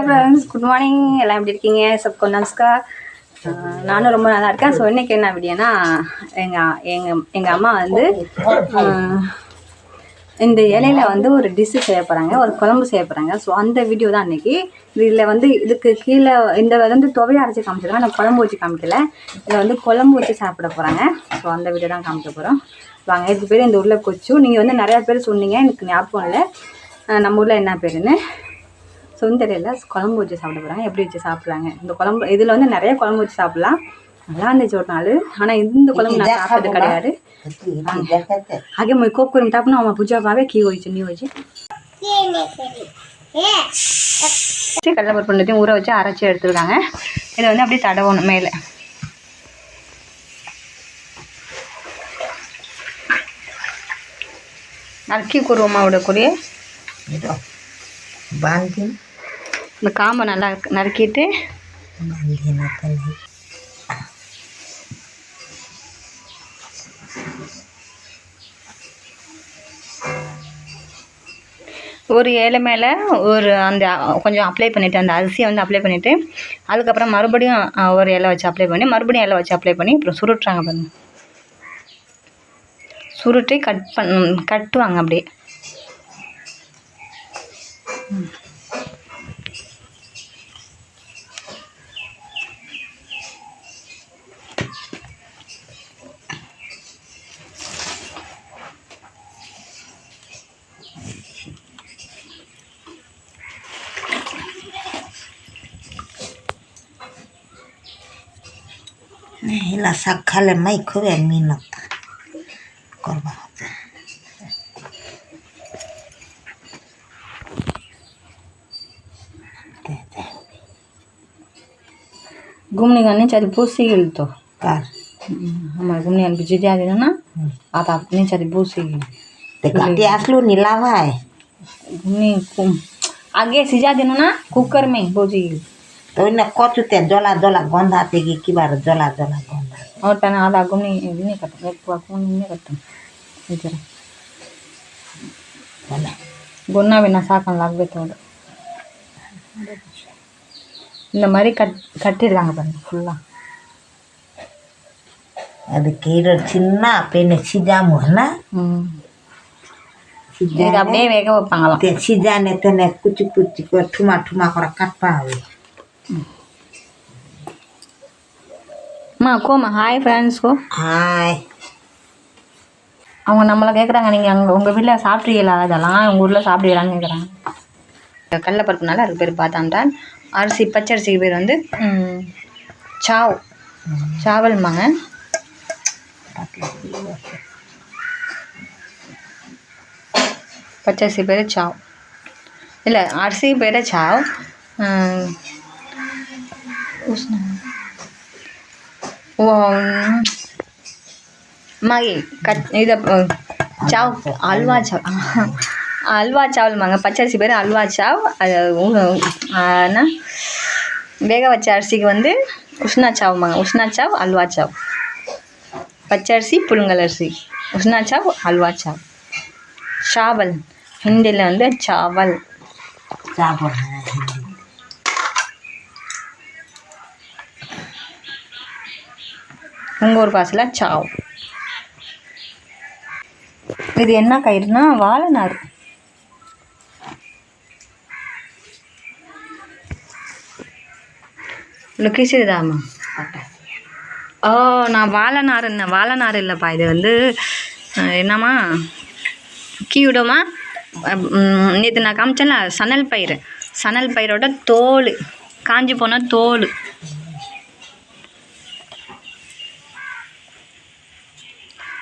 Hi friends good morning எல்லாம் எப்படி இருக்கீங்க? சப்கோ நமஸ்கார் நானும் ரொம்ப நல்லா இருக்கேன். ஸோ இன்னைக்கு என்ன அப்படின்னா எங்கள் எங்கள் எங்கள் அம்மா வந்து இந்த இலையில வந்து ஒரு டிஷ்ஷு செய்ய போகிறாங்க ஒரு குழம்பு செய்ய போகிறாங்க ஸோ அந்த வீடியோ தான் அன்னைக்கு இதில் வந்து இதுக்கு கீழே இந்த வந்து துவையை அரைச்சி காமிச்சிருக்காங்க. நான் குழம்பு வச்சு காமிக்கல. இதில் வந்து குழம்பு வச்சு சாப்பிட போகிறாங்க ஸோ அந்த வீடியோ தான் காமிக்க போகிறோம் வாங்க இதுக்கு பேர் இந்த உருளை கொச்சு நீங்கள் வந்து நிறையா பேர் சொன்னீங்க. எனக்கு ஞாபகம் இல்லை. நம்ம ஊரில் என்ன பேருன்னு? சுந்தரையில் குழம்பு வச்சு சாப்பிட போகிறாங்க எப்படி வச்சு சாப்பிட்றாங்க இந்த குழம்பு இதில் வந்து நிறைய குழம்பு வச்சு சாப்பிட்லாம் நல்லா இருந்துச்சு ஒரு நாள் ஆனால் இந்த குழம்பு நான் சாப்பிட்டது கிடையாது ಹಾಗೆ মই ಕೋಕ್ಕೂರಿ ತಾಪನ ಅಮ್ಮ ಪೂಜಾ ಬಾವೆ ಕೀ ಹೋಯ್ತು ನೀವು ಹೋಯ್ತು கடலைப்பருப்பு ரெண்டுத்தையும் ஊற வச்சு அரைச்சி எடுத்துருக்காங்க இதை வந்து அப்படியே தடவணும் மேலே நறுக்கி கூறுவோமா விடக்கூடிய बांधी இந்த காம்பை நல்லா நறுக்கிட்டு ஒரு ஏழை மேலே ஒரு அந்த கொஞ்சம் அப்ளை பண்ணிவிட்டு அந்த அரிசியை வந்து அப்ளை பண்ணிவிட்டு அதுக்கப்புறம் மறுபடியும் ஒரு இலை வச்சு அப்ளை பண்ணி மறுபடியும் இலை வச்சு அப்ளை பண்ணி அப்புறம் சுருட்டுறாங்க பாருங்க. சுருட்டி கட் பண் கட்டுவாங்க அப்படியே. সকালে মাই খুবই মিনত করবা घूमने का नहीं चाहती बहुत सी तो हमारे घूमने वाले पीछे जा रहे ना आप आप नहीं चाहती बहुत सी गई तो घाटी आसलो नीलावा है घूमने आगे सीजा देना ना कुकर में बोझी तो इन्हें कचुते जला जला गंधाते कि बार जला जला Oh, tanah ada agung nih, ini nih, kata gue, gue agung nih, ini kata eh, gue. Ini cara. Mana? Gue nabi nasakan lagu gue tau dong. Nah, ini mari kat, kat hilang apa nih, full lah. Ada kira cina, pene cida muhna. Cida be, be ke apa pangalang? Cida nih, tuh nih, kucuk-kucuk, gue tuh mah, tuh mah, korek kat pawe. Hmm. அம்மா கோமா hi ஃப்ரெண்ட்ஸ்க்கோ hi அவங்க நம்மளை கேட்குறாங்க நீங்கள் அங்கே உங்கள் வீட்டில் சாப்பிட்றீங்களா? அதெல்லாம் உங்கள் ஊரில் சாப்பிடுவீங்களான்னு கேட்குறாங்க கடலைப்பருப்புனால அதுக்கு பேர் பார்த்தான்டான் அரிசி பச்சரிசிக்கு பேர் வந்து சாவ். சாவல்மாங்க பச்சரிசி பேர் சாவ். இல்லை அரிசி பேர் சாவ். ம், மாகி கத் இதை சாவ் அல்வா சாவ் அல்வா சாவல்மாங்க பச்சரிசி பேர் அல்வா சாவ் அது என்ன? வேக வச்ச அரிசிக்கு வந்து உஷ்ணா சாவுமாங்க உஷ்ணா சாவ் அல்வா சாவ் பச்சரிசி புழுங்கல் அரிசி. உஷ்ணா சாவ் அல்வா சாவ் சாவல். ஹிந்தியில் வந்து சாவல். சாவல். உங்கள் ஒங்கூர் பாஷையில் சாவ். இது என்ன கயிறுனா வாழைநாறு லுக்கிசிதாமா ஓ நான் வாழைநாறு என்ன வாழைநாறு இல்லைப்பா இது வந்து என்னம்மா? கீவிடுமா? நேற்று நான் காமிச்சேன்ல சணல் பயிர் சணல் பயிரோட தோல் காஞ்சி போன தோல்.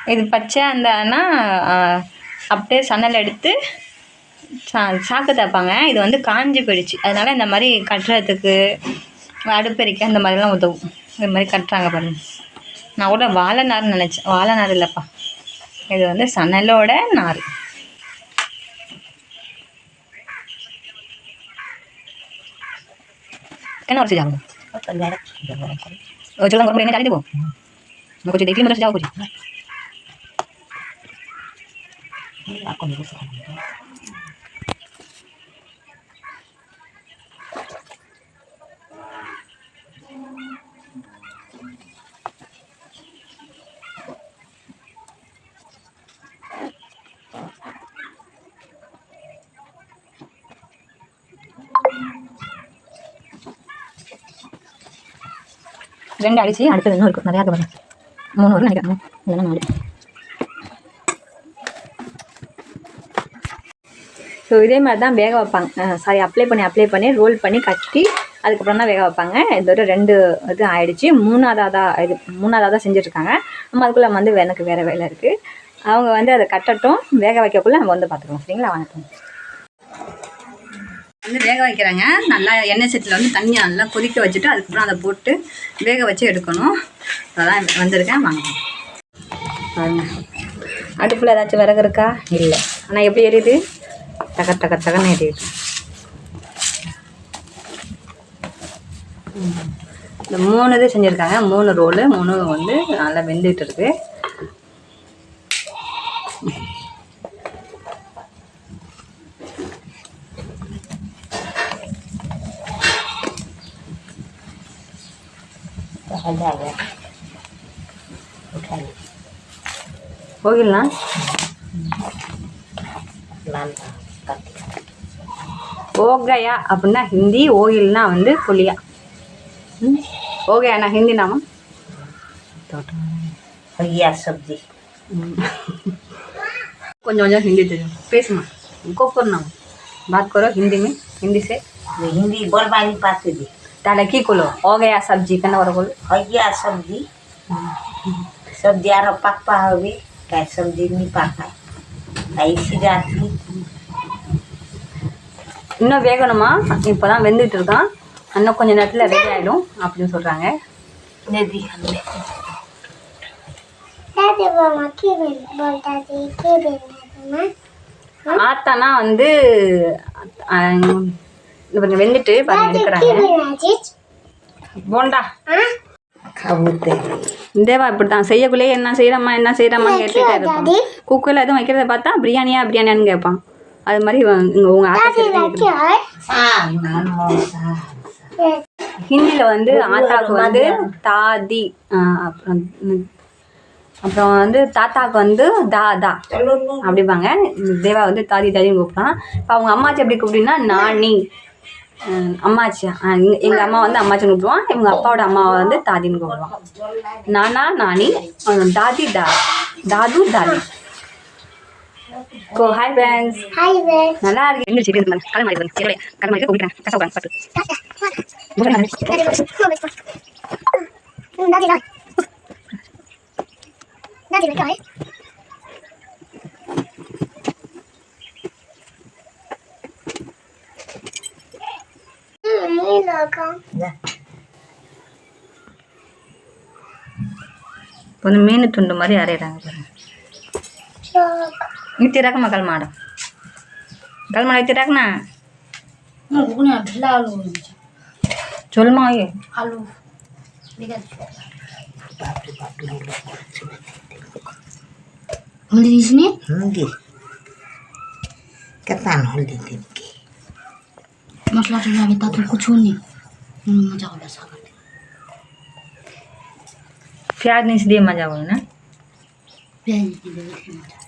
இது பச்சையாக இருந்தான்னா அப்படியே சணல் எடுத்து சா சாக்கு தைப்பாங்க இது வந்து காஞ்சி போயிடுச்சு அதனால் இந்த மாதிரி கட்டுறதுக்கு அடுப்பெரிக்க அந்த மாதிரிலாம் உதவும் இந்த மாதிரி கட்டுறாங்க பாருங்கள் நான் கூட வாழை நார்னு நினச்சேன் வாழை நார் இல்லைப்பா இது வந்து சணலோட நார் என்ன ஒரு செய்யாங்க கொஞ்சம் குழம்பு என்ன கொஞ்சம் டெய்லி மட்டும் செய்யா போச்சு Ako രണ്ട് അടുത്ത് നിന്ന് കൊടുക്കും അറിയാതെ പറഞ്ഞു മൂന്നൂറ് കാണിക്കാം മൂന്ന്. നാല്. ஸோ இதே மாதிரி தான் வேக வைப்பாங்க. சாரி அப்ளை பண்ணி அப்ளை பண்ணி ரோல் பண்ணி கட்டி அதுக்கப்புறம் தான் வேக வைப்பாங்க. இதோட ரெண்டு இது ஆயிடுச்சு. மூணாவதாக தான் இது மூணாவதாக தான் செஞ்சுட்ருக்காங்க. நம்ம அதுக்குள்ளே வந்து எனக்கு வேறு வேலை இருக்குது அவங்க வந்து அதை கட்டட்டும் வேக வைக்கக்குள்ளே நம்ம வந்து பார்த்துக்கலாம் சரிங்களா? வணக்கம் வந்து வேக வைக்கிறாங்க. நல்லா எண்ணெய் சட்டியில் வந்து தண்ணியை நல்லா கொதிக்க வச்சுட்டு அதுக்கப்புறம் அதை போட்டு வேக வச்சு எடுக்கணும். அதான் வந்திருக்கேன். வாங்க பாருங்க. அடுப்பில் ஏதாச்சும் விறகு இருக்கா? இல்லை. ஆனால் எப்படி எரியுது? தக தக தகன்னு எரியுது ம். இந்த மூணு இது செஞ்சுருக்காங்க. மூணு ரோலு மூணு வந்து நல்லா வெந்துட்டு இருக்கு. हो जाएगा उठा ली போகிடலாம் लाल काट ஓகயா அப்படின்னா ஹிந்தி ஓகில்னா வந்து புளியா ம் ஓகேண்ணா ஹிந்தி நாம भैया सब्जी கொஞ்சம் கொஞ்சம் हिंदी தெரியும் பேசுமா गोपुर नाम बात करो हिंदी में हिंदी से ये हिंदी बोल बानी पाते दी ताला की कोलो हो गया सब्जी करना और बोल भैया सब्जी सब्जी आरो पाकपा हवे काय सब्जी नहीं पाका ऐसी जाती இன்னும் வேகணுமா? இப்போ தான் வெந்துட்டு இருக்கான். இன்னும் கொஞ்சம் நேரத்தில் ரெடி ஆகிடும் அப்படின்னு சொல்கிறாங்க நெதி ஆத்தானா வந்து கொஞ்சம் வெந்துட்டு பாருங்க எடுக்கிறாங்க. போண்டா. தேவா இப்படி தான் செய்யக்குள்ளேயே என்ன செய்யறம்மா என்ன செய்யறம்மா கேட்டுட்டே குக்கரில் எதுவும் வைக்கிறத பார்த்தா பிரியாணியா பிரியாணியான்னு கேட்பான். அது மாதிரி இங்கே உங்கள் ஆட்டா ஹிந்தியில் வந்து ஆத்தாக்கு வந்து தாதி அப்புறம் அப்புறம் வந்து தாத்தாவுக்கு வந்து தாதா தா. அப்படிப்பாங்க தேவா வந்து தாதி தாதின்னு கூப்பிடலாம். இப்போ அவங்க அம்மாச்சி எப்படி கூப்பிட்டீங்கன்னா நானி. அம்மாச்சி எங்கள் அம்மா வந்து அம்மாச்சின்னு கூப்பிடுவான். இவங்க அப்பாவோட அம்மாவை வந்து தாதின்னு கூப்பிடுவான். நானா நானி தாதி தா. தாது தாதி. கோ ஹாய் ஃப்ரெண்ட்ஸ் நல்லா இருக்கு எங்க சரி இருக்கு கலை மாதிரி சரி கலை மாதிரி கஷ்டப்படுறேன் பார்த்து जा இப்போ வந்து மீன் துண்டு மாதிரி அரைகிறாங்க பாருங்க. Miti rak makal mara. Kal mara iti rak na. Mukunya lalu. Jol mau ye. Halu. Lihat. Hold di sini. Hundi. Ketan hold di sini. Masalah sudah kita tunggu cuni. Hmm, macam udah sangat. प्याज नहीं इसलिए मजा हुआ ना प्याज नहीं इसलिए मजा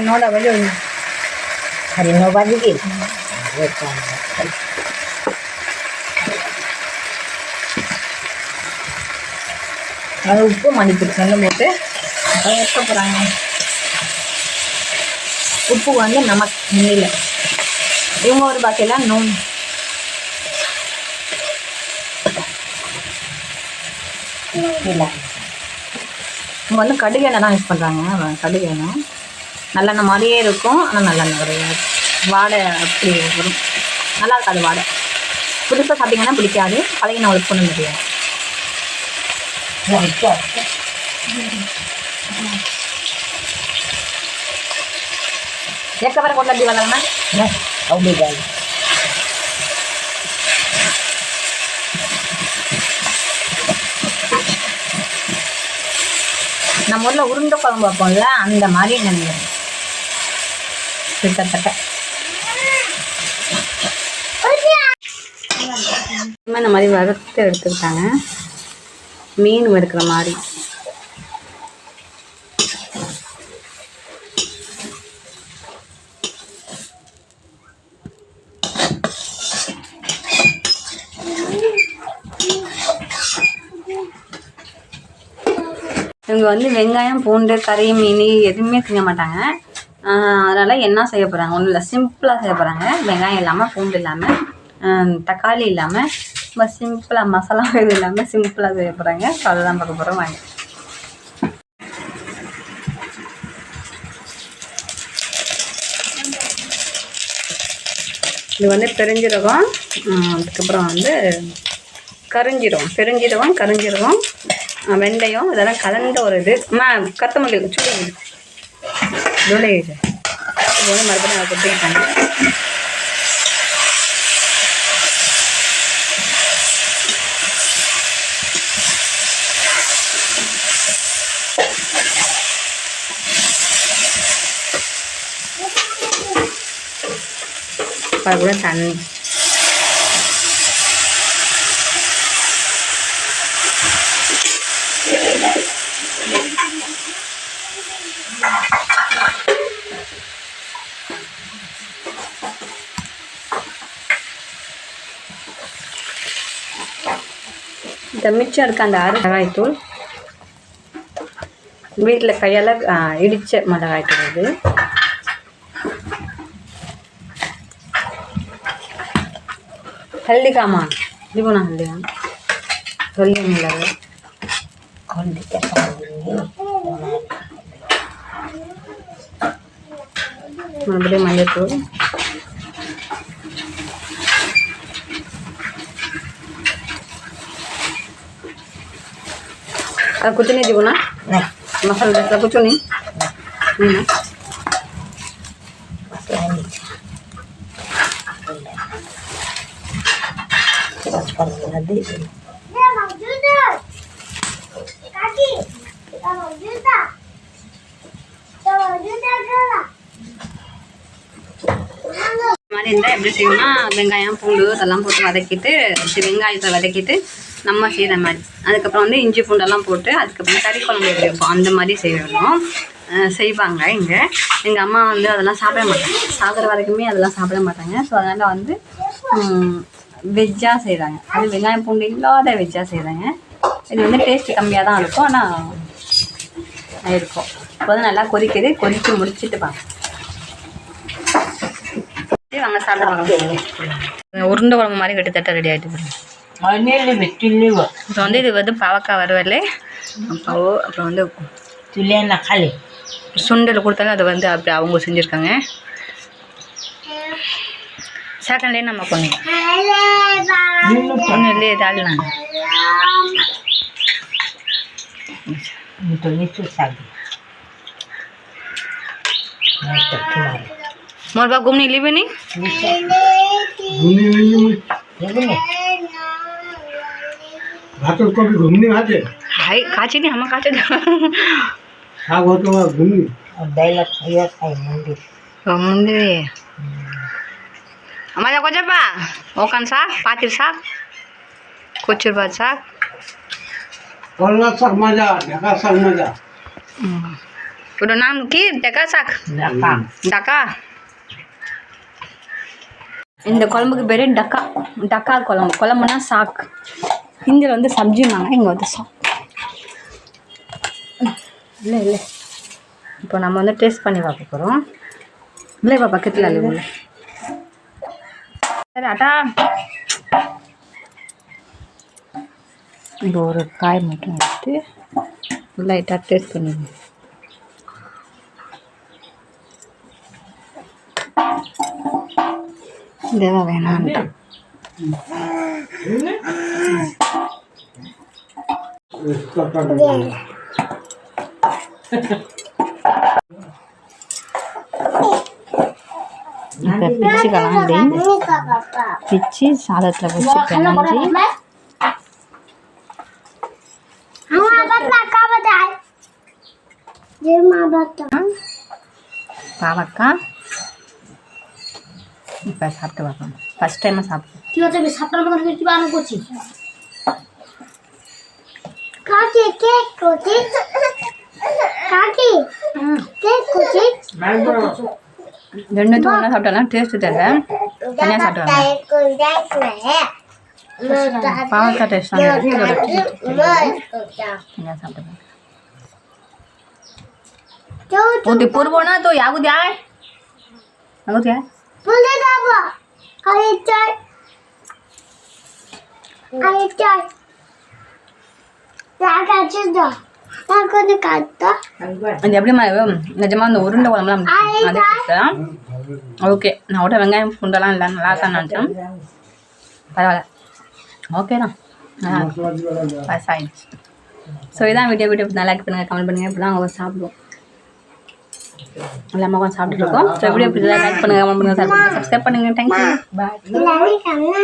no la voglio io. Carino voglio உப்பு மன்னிப்பு கல்ல போட்டு போகிறாங்க உப்பு வந்து நமக்கு முன்னில் இவங்க ஒரு பாக்கையில் நூன் இல்லை இவங்க வந்து கடுகு தான் யூஸ் பண்ணுறாங்க கடுகு எண்ணெய் நல்லெண்ணெய் மாதிரியே இருக்கும். ஆனால் நல்லெண்ணெய் கிடையாது. வாடை அப்படி வரும். நல்லா இருக்காது வாடை. புதுசாக சாப்பிட்டீங்கன்னா பிடிக்காது பழகினவங்களுக்கு பண்ண முடியாது ஏக்க வர கொண்டு அப்படி வரலாமா அப்படி நம்ம ஊரில் உருண்டை குழம்பு வைப்போம்ல அந்த மாதிரி நினைக்கிறேன் கிட்டத்தட்ட இந்த மாதிரி வறுத்து எடுத்துக்கிட்டாங்க. மீன் வறுக்கிற மாதிரி. இவங்க வந்து வெங்காயம் பூண்டு கறி மீன் எதுவுமே திங்க மாட்டாங்க. அதனால் என்ன செய்ய போகிறாங்க ஒன்றும் இல்லை சிம்பிளாக செய்ய போகிறாங்க வெங்காயம் இல்லாமல் பூண்டு இல்லாமல் தக்காளி இல்லாமல் ரொம்ப சிம்பிளாக மசாலா இது இல்லாமல் சிம்பிளாக செய்ய போகிறாங்க ஸோ அதை தான் பார்க்க போகிறோம் வாங்க. இது வந்து பெருஞ்சீரகம் அதுக்கப்புறம் வந்து கருஞ்சீரகம். பெருஞ்சீரகம் கருஞ்சீரகம் வெண்டையும் வெந்தயம் இதெல்லாம் கலந்த ஒரு இது. அம்மா கத்தமல்லி சுடி ஜூலை இது இது வந்து மறுபடியும் அதை கொட்டிக்கிட்டாங்க அது கூட தண்ணி ಮತ್ತು ಮಿಕ್ಸರ್ ಇಡ್ಕಂಡು ಆರು ಮಿಳಗಾಯ್ತೂಳು வீட்டில் கையால் இடித்த மிளகாய்த்தூள் இது. ஹல்திக்காமா இதுவும் நான் ஹல்தி சொல்லி மிளகு மறுபடியும் மஞ்சள் தூள் আর কুচুনি দিব না? মশলা মশলা কুচুনি? மாதிரி இருந்தால் எப்படி செய்யணும்னா வெங்காயம் பூண்டு இதெல்லாம் போட்டு வதக்கிட்டு வெங்காயத்தை வதக்கிட்டு நம்ம செய்கிற மாதிரி. அதுக்கப்புறம் வந்து இஞ்சி பூண்டெல்லாம் போட்டு அதுக்கப்புறம் கறி குழம்பு எப்படி வைப்போம்? அந்த மாதிரி செய்யணும். செய்வாங்க இங்கே. எங்கள் அம்மா வந்து அதெல்லாம் சாப்பிட மாட்டாங்க. சாப்பிட்ற வரைக்குமே அதெல்லாம் சாப்பிட மாட்டாங்க. ஸோ அதனால் வந்து வெஜ்ஜாக செய்கிறாங்க அது வெங்காயம் பூண்டு இல்லாத வெஜ்ஜாக செய்கிறாங்க இது வந்து டேஸ்ட் கம்மியாக தான் இருக்கும். ஆனால் இருக்கும். இப்போ நல்லா கொதிக்குது. கொதித்து முடிச்சுட்டு பாங்க வாங்க சாப்பிடுவாங்க உருண்டை குழம்பு மாதிரி கிட்டத்தட்ட ரெடி ஆகிட்டு மண்ணில் வெட்டில்லைவோ இப்போ வந்து இது வந்து பாவக்காய் வறுவல் அப்போ அப்புறம் வந்து துளியான களி சுண்டல் கொடுத்தாலும் அதை வந்து அப்படி அவங்க செஞ்சுருக்காங்க செகண்ட்லேயே நம்ம கொஞ்சம் ஒன்றும் இல்லையே தாழ்லாம் Itu itu sabi. Itu kemarin. मोर बाप घूमने लिए भी नहीं भातों को भी घूमने भाते हाय काचे नहीं हम काचे साग हो तो वहाँ घूमने और दाल खाया खाई मंदिर और मंदिर हमारा कोजा पा ओकान साग पातिर साग कोचुर बाद साग কলনা শাক মাজা ঢাকা শাক মাজা তোর নাম কি ঢাকা শাক ঢাকা ঢাকা இந்த குழம்புக்கு பேர் டக்கா டக்கா குழம்பு குழம்புனா சாக்கு ஹிந்தியில் வந்து சப்ஜினாங்க இங்கே வந்து சாக் இல்லை இல்லை. இப்போ நம்ம வந்து டேஸ்ட் பண்ணி பார்க்க போகிறோம் இல்லை இப்போ பக்கத்தில் இல்லை சரி அட்டா. இந்த ஒரு காய் மட்டும் எடுத்து லைட்டாக டேஸ்ட் பண்ணிடுங்க இதெல்லாம் வேணான்ட்டு. பிச்சு கலாண்டி பிச்சு சாதத்தில் வச்சு பிணைஞ்சி பாவக்காய் இப்போ சாப்பிட்டு பார்ப்போம் ஃபஸ்ட் டைமாக சாப்பிட்டு কি হচ্ছে সাপটার মতন করে কি বানানো করছি কাকি কেক করছি কাকি কেক করছি ரெண்டுத்தும் ஒன்றா சாப்பிட்டாலும் டேஸ்ட்டு தெரியல தனியாக சாப்பிட்டு பாவக்காய் டேஸ்ட் தான் இதோட தனியாக சாப்பிட்டு ஊற்றி பூர்வம்னா தூ யாகுது யார் யாகுது யார் বলে দেব আরেকটাই আরেকটাই রাখাচ্ছে তো তখন কাটতো இது எப்படி நிஜமாக அந்த உருண்டை குழம்புலாம் அதே டேஸ்ட்டு ஓகே நான் விட்ட வெங்காயம் பூண்டெல்லாம் இல்லை நல்லா தான் நினச்சேன் பரவாயில்ல ஓகே தான் நல்லா இருக்கு. பாஸ் ஆயிடுச்சு ஸோ இதான் வீடியோ வீடியோ நல்லா லைக் பண்ணுங்கள் கமெண்ட் பண்ணுங்கள் இப்படி தான் அவங்க சாப்பிடுவோம் எல்லாமே உட்காந்து சாப்பிட்டுட்டு இருக்கோம். ஸோ வீடியோ இப்படி லைக் பண்ணுங்கள் கமெண்ட் பண்ணுங்கள் சப்ஸ்கிரைப் பண்ணுங்கள் தேங்க்யூ பாய் எல்லாரும் கண்ணா